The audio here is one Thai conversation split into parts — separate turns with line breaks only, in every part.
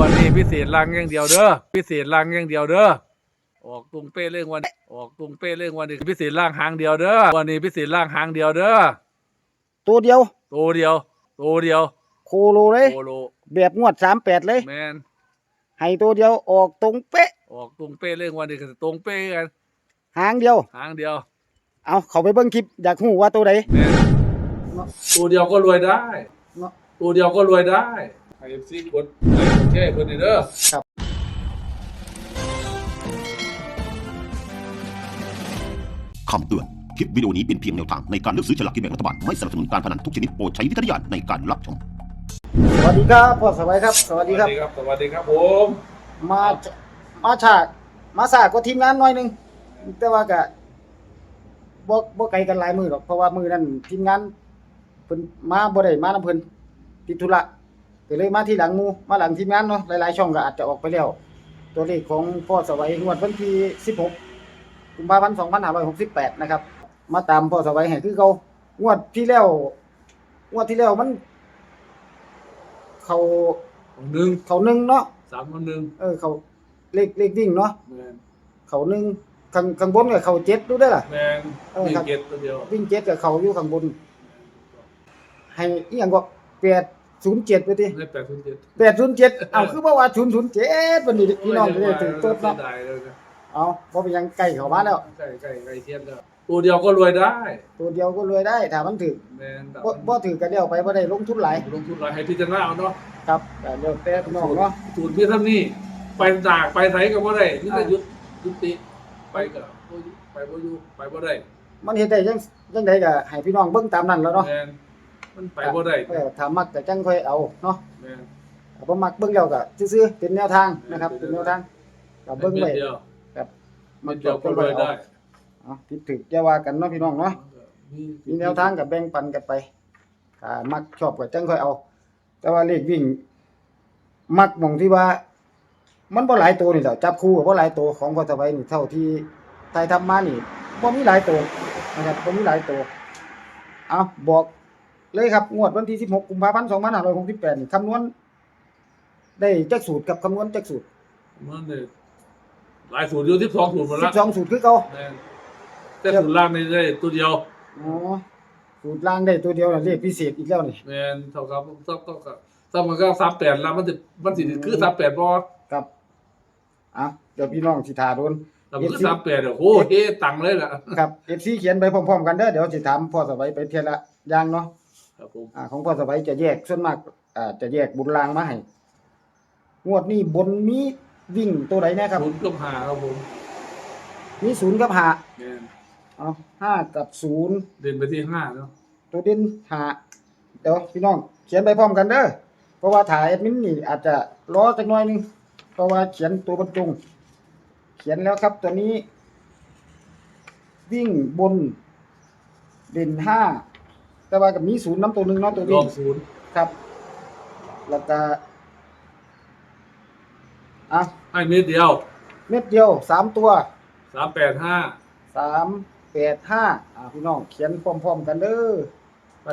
วันนี้พิเศษลังอย่างเดียวเด้อพิเศษลังอย่างเดียวเด้อออกตุงเป้เรื่องวัน ออกตุงเป้เรื่องวันนี้พิเศษล่างหางเดียวเด้อวันนี้พิเศษล่างหางเดียวเด้อ
ตัวเดียว
ตัวเดียวตัวเดียว
โคโลเลย
โอโล
แบบงวดสามแปดเลย
แมน
ให้ตัวเดียวออกตรงเป๊ะ
ออกตุงเป้เรื่องวันนี้ก็ตรงเป้กัน
หางเดียว
หางเดียว
เอาเขาไปเบิ่งคลิปอยากหูว่าตัวใด
แมนตัวเดียวก็รวยได้
เนาะ
ตัวเดียวก็รวยได้ ไอเอฟซีกดไลค์กดแชร์เพิ่นนี่เด้อ
คำเตือน คลิปวิดีโอนี้เป็นเพียงแนวทางในการเลือกซื้อฉลากกินแบ่งรัฐบาล ไม่สนับสนุนการพนันทุกชนิดโปรดใช้วิจารณญาณในการรับชม
สวัสดีครับพ่อสวัยครับ สวัสดีครับ
สวัสดีครับผม
มามาฉากมาสากก็ทีมงานหน่อยหนึงแต่ว่าก็บ่บ่ไกลกันหลายมือหรอกเพราะว่ามือนั้นทีมงานเพิ่นมาบ่ได้มานำเพิ่นติดธุระ ก็เลยมาที่หลังหมู่มาหลังทีมงานเนาะหลายๆช่องก็อาจจะออกไปแล้ว ตัวเลขของพ่อสวัยงวดวันที่ 16กุมภาพันธ์2568 นะครับ มาตามพ่อสวัยให้คือเขางวดที่แล้วงวดที่แล้วมัน เขา
หนึ่ง
เขาหนึ่งเนาะ
สามคนหนึ่ง
เออเขาเลขเลขวิ่งเนาะ
แมน
เขาหนึ่งข้างข้างบนกับเขาเจ็ดดูได้ล่ะ
แมน
เออ
มี
ครับ
เก็ตตัวเดียว
วิ่งเจ็ดกับเขาอยู่ข้างบน ให้อีหยังก็แปด ศูนย์เจ็ดไปที
ได้แปดศูนย์เจ็ด
แปดศูนย์เจ็ดเอาคือว่าว่าศูนย์ศูนย์เจ็ดวันนี้พี่น้องจะได้ถึงต้น
เนาะ
เนาะ
ได้เลยนะ
เอาเพราะเป็นยังไก่เขามาแล้ว
ใกล้ใกล้ใกล้เทียนแล้วตัวเดียวก็รวยได้
ตัวเดียวก็รวยได้ถ้ามันถึง
แมนแต่
บ่บ่ถือกันเดียวไปบ่ได้ลงทุนหลาย
ลงทุนหลายให้พิจารณาเอาเนาะ
ครับแต่เดี๋ยวแต่พี่น้องเนาะ
สูตรพี่ท่านนี่ไปดากไปไสก็บ่ได้นี่จะ
อ่า
ยุดยุติไปก็บ่อยู่ไปบ่อยู่ไปบ่ได้
มันเฮ็ดได้จังจังไดก็ให้พี่น้องเบิ่งตามนั้นแล้วเนาะ
แมนมันไปบ่ได้
เออถ้ามักก็จังค่อยเอาเนาะ
แมน
ถ้าบ่มักเบิ่งแล้วก็ซื่อๆเป็นแนวทางนะครับ เป็นแนวทางก็เบิ่งไว้
ม็ดเดียว
ครับ
เม็ดเดียวก็รวยได้
เอาผิดถูกจะว่ากันเนาะพี่น้องเนาะ มีแนวทางกับแบ่งปันกันไปถ้ามักชอบก็จังค่อยเอา แต่ว่าเลขวิ่ง มักหมองที่ว่า มันบ่หลายตัวนี่แหละจับคู่ก็บ่หลายตัวของพอสบายนี่เท่าที่ไทยทำมานี่บ่มีหลายตัวนะครับบ่มีหลายตัว เอาบอก เลยครับ งวดวันที่ 16 กุมภาพันธ์2568นี่คำนวณได้จักสูตรกับคำนวณจักสูตร
มันเนี่ยหลายสูตรอยู่ที่สองสูตรหมดละ
12สูตรคือเก่า
แมนแต่สูตรล่างนี่ได้ตัวเดียว
อ๋อสูตรล่างได้ตัวเดียวน่ะเลขพิเศษอีกแล้วนี่
แมนเท่ากับเท่าเท่ากับถ้ามันก็สามแปดแล้วมันจะมันสิคือสามแปดบอ
ครับอะเดี๋ยวพี่น้องสิทาโดน
แต่มันคือสามแปดโอ้โหเฮ้ตังค์เลยล่ะ
ครับ FC เขียนไปพร้อมๆกันเด้อเดี๋ยวสิถามพ่อสบายไปเทียละอย่างเนาะ
ครับผม
อ่าของพ่อสบายจะแยกส่วนมากอ่าจะแยกบุญรางมาให้งวดนี้บนมีวิ่งตัวใดแน่ครับ
ศูนย์กับหาครับผม
มีศูนย์กับห้า
แมน
เอาห้ากับศูนย์
เดินไปที่ห้าเนาะ
ตัวเด่นห้าเดี๋ยวพี่น้องเขียนไปพร้อมกันเด้อเพราะว่าถ่ายแอดมินนี่อาจจะรอจักหน่อยหนึงเพราะว่าเขียนตัวบรรจง เขียนแล้วครับตัวนี้ วิ่งบน เด่นห้า แต่ว่ากับมีศูนย์น้ำตัวหนึ่งเนาะตัว
ร
วิ่
องบศูนย์
ครับ แล้วก็อะ
ให้เม็ดเดียว
เม็ดเดียวสามตัว
สามแปดห้า
สามแปดห้าอ่าพี่น้องเขียนพร้อมๆกันเด้อ
ไป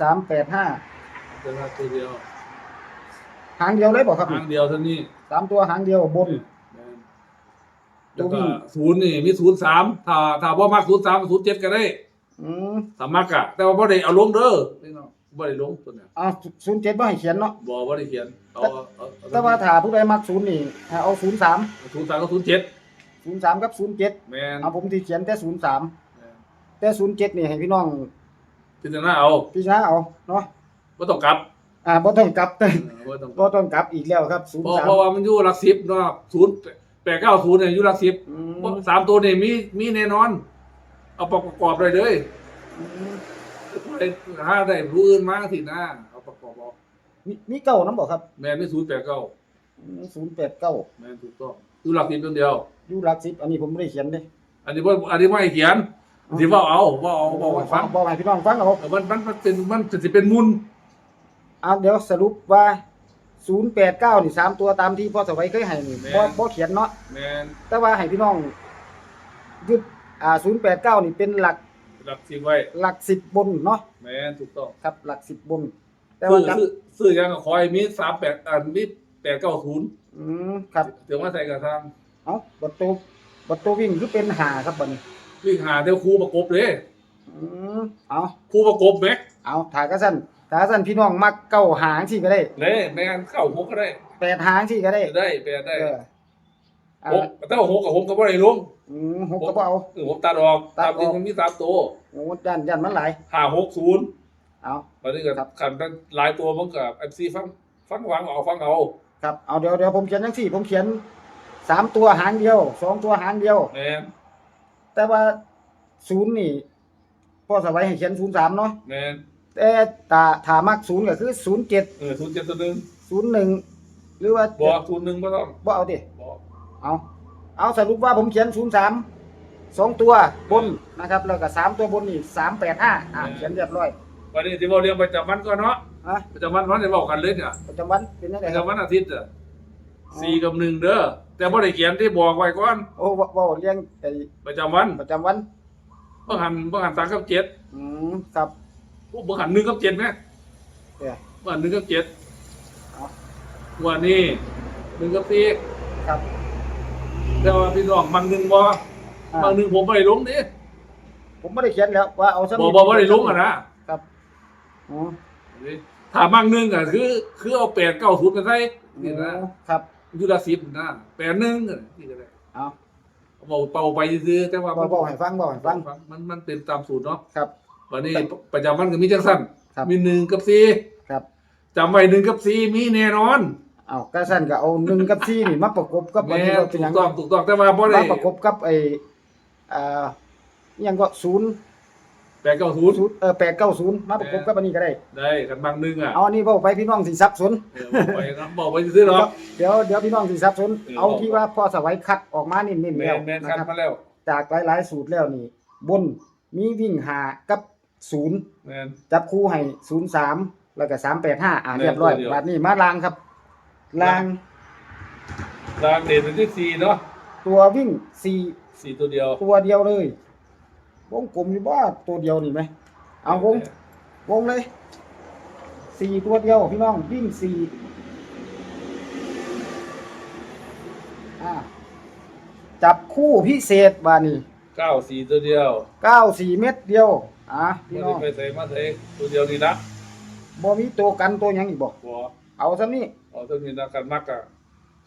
สามแปดห้า
เป็นตัวเดียว
หางเดียวเลยบอกครับ
หางเดียวเท่านี้
สามตัวหางเดียวบน
แม่นแล้วก็ศูนย์นี่มีศูนย์สามถ้าถ้าว่ามักศูนย์สามศูนย์เจ็ดก็ได้
อืม
ถ้ามักอะแต่ว่าบ่ได้เอาลงเด้อนี่เนาะบ่ได้ลงตัวเนี้ย
อ่าศูนย์เจ็ดบ่ให้เขียนเนาะ
บ่บ่ได้เขียนเอาเอาเอ
แต่ว่าถ้าผู้ใดมักศูนย์นี่ให้เอาศูนย์สาม
ศูนย์สามกับศูนย์เจ็ด
ศูนย์สามกับศูนย์เจ็ด
แม่น
เอาผมที่เขียนแต่ศูนย์สาม
แม่น
แต่ศูนย์เจ็ดนี่ให้พี่น้อง
พิจารณาเอา
พิจารณาเอาเนาะ
บ่ต้องกลับ
อ่าบ่ต้องกลับ
เออบ่ต้องก
บ่
ลับ
ต้องกลับอีกแล้วครับศูน
เพ
ย์
ราะ
สาม
เพราะว่ามันอยู่หลักสิบเนาะศูนย์แปดเก้าศูนย์เนี่ยอยู่หลักสิบ
อืม
สามตัวนี่มีมีแน่นอน เอาประกอบเลยเลย
อืม
ไปหาได้รู้อื่นมาสินะเอาประกอบเอา
มีมีเก้าน้ำบอกครับ
แม่นไม่ศูนย์แปดเก้า
ศูนย์แปดเก้า
แม่นถูกต้องอยู่หลักสิบตัวเดียว
อยู่หลักสิบอันนี้ผมไม่ได้เขียนเด้
อันนี้ว่าอันนี้ว่าให้เขียนที่ว่าเอาว่าเอาบอกให้ฟัง
บอกให้พี่น้องฟังเอา
เออมันมันมันเป็นมันจะเป็นมุน
อ่าเดี๋ยวสรุปว่าศูนย์แปดเก้านี่สามตัวตามที่พ่อสวัยเคยให้นี่บ่บ่เขียนเนาะ
แม่น
แต่ว่าให้พี่น้องยึด อ่าศูนย์แปดเก้านี่เป็นหลัก
หลักสิบไว้
หลักสิบบนเนาะ
แม่นถูกต้อง
ครับ หลักสิบบน แต่
ซื้
ว่า
อ
จับ
ซื้อซื้อยังก็คอยมีสามแปดอ่ามีแปดเก้าศูนย์
อืมครับ
เดี๋ยวมาใส่กระทาง
เอ้าประตูประตูวิ่งคือเป็นหาครับบัดนี้
วิ่งหาเดี๋ยวครูประกบเลย
อืมเอา
ครูประกบไหม
เอาถ่ายกระสั้นถ่ายกระสั้นพี่น้องมักเก้าหางที่ก็ได้
เลยไม่งั้นเข้าหกก็ได้
แปดหางที่ก็ได้
ได้แปดได้
เอออ่า
หกแต่ว่าหกกับหกกับว่าไรลุง
อืมหกก็บ่เอา
เออผมตัดออก
ตั
ตา
ด
ม
ออก
ที่มันมีสามตัว
โอ้ยันยันมันหลาย
ห้าหกศูนย์
เอา
ตอนนี้ก็
ครับ
ขันกันหลายตัวมันกับเอฟซีฟังฟังวางเอาฟังเอา
ครับเอาเดี๋ยวเดี๋ยวผมเขียนจังสี่ ผมเขียนสามตัวหางเดียวสองตัวหางเดียว
แม่น
แต่ว่าศูนย์นี่พ่อสวัยให้เขียนศูนย์สามเนาะ
แม่น
แต่ตาถามักศูนย์ก็คือศูนย์เจ็ด
เออศูนย์เจ็ดตัวหนึ่ง
ศูนย์หนึ่งหรือว่า
บอกศูนย์หนึ่งไม่ต้อง
บ่เอาดิ
บอก
เอาเอาสรุปว่าผมเขียนศูนย์สามสองตัวบนนะครับแล้วก็สามตัวบนนี่สามแปดห้าอ่าเขียนเรียบร้อย
วันนี้ที่เราเรียงประจำวันก็เนาะ
อะ
ประจำวันวันที่บอกกันเลยเนี่ย
ประจำวันเป็นยัง
ป
ไง
ระ
ครับ
จำวันอาทิตย์อะสี่กับหนึ่งเด้อแต่บ่ได้เขียนที่บอกไว้ก่อน
โอ้บ่บ่เรียงไอ้
ประจำวัน
ประจำวัน
บ่หันบ่หันสามกับเจ็ด
อืมครับ
บ่หันหนึ่งกับเจ็ดไหม
เดี๋ยว
บ่หันหนึ่งกับเจ็ด
เอา
วันนี้หนึ่งกับสี่
ครับ
แต่ว่าพี่น้องบางหนึ่งบ่
อ่า
บางหนึ่งผมไม่ได้ลงดิ
ผมไม่ได้เขียนแล้วว่าเอาซ้ำ
บ่
นี่
บ่บ่ได้ลงอะนะครับ
อ๋อ
ถ้าบางหนึ่งอะคือ คือเอาแปดเก้าศูนย์กันใส่นี่นะ
ครับ
ยุละสิบนะแปดหนึ่งอะนี่ก็ได้
เอา
เบาเป่าไปซื้อๆแต่ว่า
บอกบอกให้ฟังบอกให้ฟัง
มันมันเป็นตามสูตรเนาะ
ครับ
วันนี้ประจำวันก็มีจังสั้น
ครับ
มีหนึ่งกับสี่
ครับ
จำไว้หนึ่งกับสี่มีแน่นอน
เอากระสั้นก็เอาหนึ่งกับสี่นี่มาประกบกับอัน
แม่
ที่เราเป็
ถู
นหยั
ก
ง
ต้องถูกต้องแต่ว่าบ่ได้
มาประกบกับไอ้อ่าอิหยังก็ศูนย์
แปดเก้าศูนย์
ศูนย์เออแปดเก้าศูนย์มาประกบกับอันนี้ก็ได้
ได้กันบางหนึ่งอะ
เอาอันนี้บอกไปพี่น้องสิสับสน
เออบอกไปนะบอกไปซื้อหรอก
เดี๋ยวเดี๋ยวพี่น้องสิสับสน
เออ
เอาที่ว่าพ่อสวัยคัดออกมาเน้นๆ
แม
แล้ว
นแมน
นะ
คัด
ครับ
มาแล้ว
จากหลายๆสูตรแล้วนี่ บนมีวิ่งหากับศูนย์
แมน
จับคู่ให้ศูนย์สามแล้วก็สามแปดห้าอ่า
แม่น
เรียบร้อย
ตัวเดียว
บัดนี้มาลางครับ ลาง
รางเด่นเป็นที่สี่เนาะ
ตัววิ่งสี่
สี่ตัวเดียว
ตัวเดียวเลยวงกลมอยู่บ้าตัวเดียวนี่ไหมเอาวงวงเลยสี่ตัวเดียวพี่น้องวิ่งสี่อ่าจับคู่พิเศษบานี่
เก้าสี่ตัวเดียว
เก้าสี่เม็ดเดียวอะพี่
ไม่
น้
ได้
อง
ไปใส่มาใส่ตัวเดียวนี่นะ
บ่มีตัวกันตัวหยังอีกบอก
บอ
เอาซะนี่
เอาตัวนี้นะกันมักอะ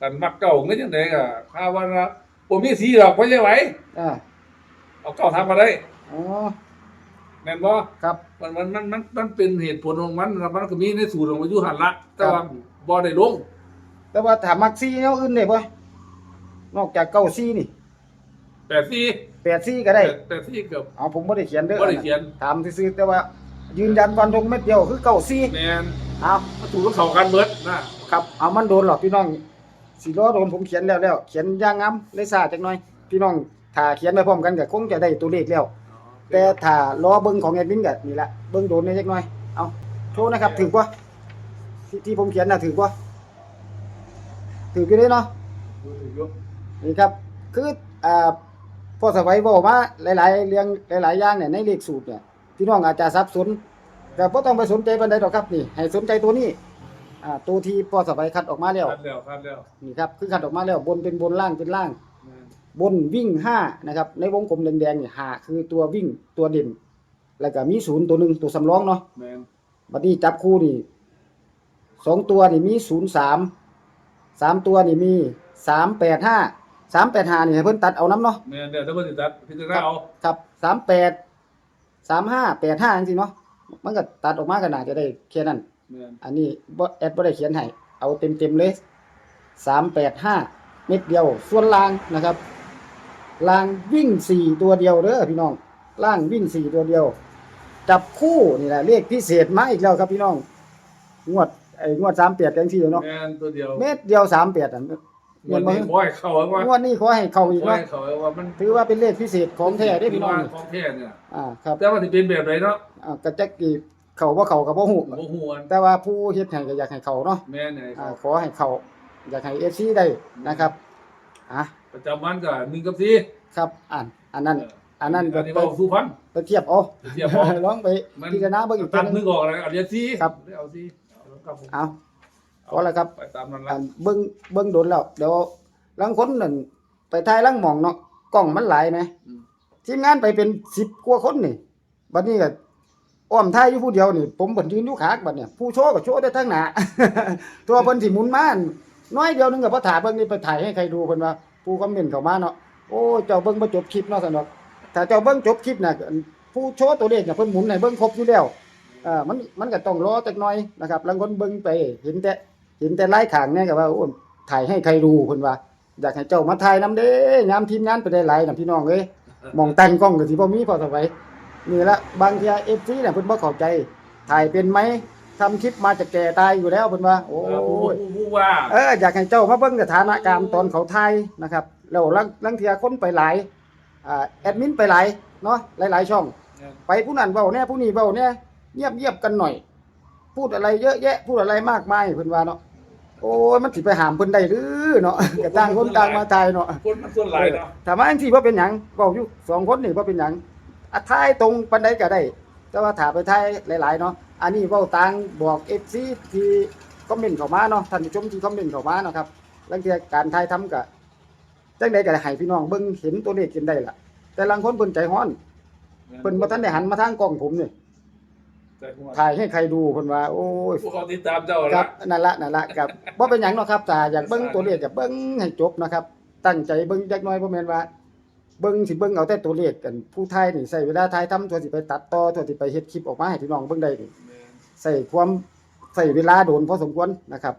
กันมักเก่าไม่ยังไงอะข้าว่านะผมมีสีดอกไม่ใช่ไหว
อ่า
เอาเก่าทำมาได้
อ๋อ
แม่นบ่
ครับ
มันมันมันมันมันเป็นเหตุผลของมันแล้วมันก็มีในสูตรของมันอยู่หันละแต่ว่าบ่ได้ลง
แต่ว่าถ้ามักซี่แนวอื่นได้บ่นอกจากเก้าซี่นี่
แปดสี่
แปดซี่ก็ได้
แปดสี่เกือบ
เอาผมบ่ได้เขียนเด้อ
บ่ได้เขียน
ถามซื่อๆแต่ว่า ยืนยันวันทงเม็ดเดียวคือเก้าซี่
แมน
เอา
มันถูกกับเขากันเบิดนะครับ
เอามันโดนหรอกพี่น้องสิล้อโดนผมเขียนแล้วแล้วเขียนอย่างงามเลยซ่าจักหน่อย พี่น้องถ้าเขียนไปพร้อมกันก็คงจะได้ตัวเลขแล้ว แต่ถ้ารอเบิ่งของแอดมินก็นี่ละเบิ่งโดนได้จักหน่อยเอาโชว์นะครับถือบ่ที่ที่ผมเขียนน่ะถือบ่ถืออยู่เด้เนาะนี่ครับคืออ่าพ่อสวัยบอกมาหลาย ๆ เรื่องหลาย ๆ อย่างเนี่ยในเลขสูตรเนี่ย พี่น้องอาจจะสับสนก็บ่ต้องไปสนใจปานใดดอกครับนี่ ให้สนใจตัวนี้อ่าตัวที่พ่อสวัยคัดออกมาแล้ว
คัดแล้วคัดแล้ว
นี่ครับคือคัดออกมาแล้วบนเป็นบนล่างเป็นล่าง
แม่น
บนวิ่งห้านะครับ ในวงกลมแดงๆนี่ห้าคือตัววิ่งตัวเด่นแล้วก็มีศูนย์ตัวหนึ่งตัวสำรองเนาะ
แมน
บัดนี้จับคู่นี่สองตัวนี่มีศูนย์สามสามตัวนี่มีสามแปดห้าสามแปดห้านี่ให้เพิ่นตัดเอาน้ำเนาะ
แมนเดี๋ยวถ้าเพิ่นสิตัดพิจารณาเอา
ครับสามแปด สามห้าแปดห้าจริงๆเนาะมันก็ตัดออกมาก็น่าจะได้แค่นั้น
แมน
อันนี้บ่แอดบ่ได้เขียนให้เอาเต็มๆเลยสามแปดห้าเม็ดเดียว ส่วนล่างนะครับล่างวิ่งสี่ตัวเดียวเด้อพี่น้องล่างวิ่งสี่ตัวเดียว จับคู่นี่แหละเลขพิเศษมาอีกแล้วครับพี่น้องงวดไอ้งวดสามแปดกันที่เนาะ
แมนตัวเดียว
เม็ดเดียวสามแปดอะ
วันนี้บ่ให้เข้าว่าง
วดนี้ขอให้เข้าอีก
บ่
เนาะ
ให้เข้าว่ามัน
ถือว่าเป็นเลขพิเศษของแท้ได้อพี่น้อง
ของแท้เนี่ย
อ่าครับ
แต่ว่าสิเป็นแบบไหนเนาะ
อ่ากระจักกี่เขาบ่เขากับบ่ฮู้
บ่ฮู้อัน
แต่ว่าผู้เฮ็ดให้ก็อยากให้เขาเนาะ
แม่นไหน
อ่า
เขา
ขอให้เขาอยากให้ FC ได้นะครับอะ
ประจำวันก็1กับ4
ครับอ่านอันนั้น อันนั้น
อั
ก็
นนี้
ไป
เว้าสู่ฟัง
ไปเทียบเอา
เทียบเอา
ลองไป
มัน
พิจารณาเบิ่งอีกที
ตัด
นึ
นึ
ง
กออกแล้วเอาเรียน4
ครับ
เอา4เอาครับผม
เอา พอแล้วครับ
ไปตามนั้น
อั
ละ
นเบิ่งเบิ่งโดนแล้วเดี๋ยวลังคนนั่นไปถ่ายลังหมองเนาะกล้องมันหลายไหมทีมงานไปเป็น10กว่าคนนี่บัดนี้ก็อ้อมถ่ายอยู่ผู้เดียวนี่ ผมเพิ่นยืนอยู่ขากบัดเนี่ยผู้โชว์ก็โชว์ได้ทั้งหน้าตัวเพิ่นสิหมุนมาน้อยเดียวนึงก็บ่ถ่ายเบิ่งนี่ไปถ่ายให้ใครดูเพิ่นว่าผู้คอมเมนต์เข้ามาเนาะโอ้เจ้าเบิ่งบ่จบคลิปเนาะซั่นดอกถ้าเจ้าเบิ่งจบคลิปน่ะผู้โชว์ตัวเลขน่ะเพิ่นหมุนให้เบิ่งครบอยู่แล้วอ่ามันมันก็ต้องรอจักหน่อยนะครับลางคนเบิ่งไปเห็นแต่ เห็นแต่ไล่ขางเนี่ยก็ว่าโอ้ถ่ายให้ใครดูเพิ่นว่า อยากให้เจ้ามาถ่ายนํเด้ยามทีมงานไปได้หลายน่ะพี่น้องเอ้ยหมองตั้งกล้องก็สิบ่มีพอสบายนี่ละบางที FC น่ะเพิ่นบ่เข้าใจ ถ่ายเป็นไหมทำคลิปมาจะแก่ตายอยู่แล้วเพิ่นว่า โอ้
เออผู้
ย
ผู้ผู้ว่า
เอออยากให้เจ้ามาเบิ่งสถานการณ์ตอนเขาถ่ายนะครับแล้วลังลังเทียคนไปหลายอ่าแอดมินไปหลายเนาะหลาย ๆ ช่อง ไปผู้นั้นเว้าแน่ผู้นี้เว้าแน่เงียบๆกันหน่อย พูดอะไรเยอะแยะ พูดอะไรมากมายเพิ่นว่าเนาะ โอ้ยมันสิไปหามเพิ่นได้หรือเนาะก็ต่างคนต่างมาทายเนาะ
คนมันส่วนหลายเนาะ
ถามว่าอันที่บ่เป็นหยังเว้าอยู่สองคนนี่บ่เป็นหยังอะทายตรงปานใดก็ได้ แต่ว่าถ้าไปทายหลายๆเนาะอันนี้เว้าต่างบอก FC ที่คอมเมนต์เข้ามาเนาะท่านผู้ชมที่คอมเมนต์เข้ามาเนาะครับลางเทียการทายทำก็จังได๋ก็ให้พี่น้องเบิ่งเห็นตัวเลขกันได้ล่ะ แต่ลางคนเพิ่นใจร้อนเพิ่นบ่ทันได้หันมาทางกล้องผมนี่
แต่หัว
ถ่ายให้ใครดูเพิ่นว่า โอ้ย
ผู้เขาติดตามเจ้า
ค
ละ
รับนั่นละนั่นละครับบ่เป็นหยังเนาะครับถ้าอยากเบิ่งตัวเลขก็เบิ่งให้จบนะครับ ตั้งใจเบิ่งจักหน่อยบ่แม่นว่า เบิ่งสิเบิ่งเอาแต่ตัวเลขกันผู้ถ่ายนี่ใช้เวลาถ่ายทำตัวสิไปตัดต่อตัวสิไปเฮ็ดคลิปออกมาให้พี่น้องเบิ่งได้นี่ใช้ความใช้เวลาโดนพอสมควรนะครับ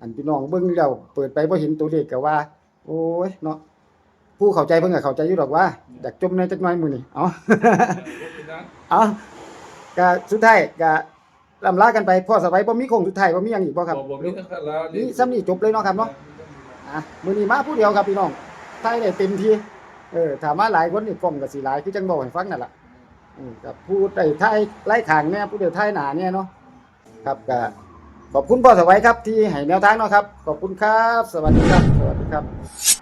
อันพี่น้องเบิ่งแล้วเปิดไปบ่เห็นตัวเลขก็ว่า โอ้ยเนาะผู้เข้าใจเพิ่นก็เข้าใจอยู่ดอกว่าอยากจมในจักหน่อยมื้อนี้เอาเอา ก็สุดท้ายก็ลำลากันไปพ่อสบายบ่มีโคงสุดท้ายบ่มีหยังอีกบ่ครับ
บอกบอกนี่นะครับแล้ว
นี่ซ้ำนี่จบเลยเนาะครับเนาะอะมื้อนี้มาผู้เดียวครับพี่น้องทายได้เต็มที่เออถ้ามาหลายคนนี่กล้องก็สิหลายคือจังบอกให้ฟังนั่นล่ะอืมกับผู้ได้ทายไล่ขางแน่ผู้เดียวทายหน้าเนี่ยเนาะครับก็ขอบคุณพ่อสวัยครับที่ให้แนวทางเนาะครับ ขอบคุณครับ สวัสดีครับ สวัสดีครับ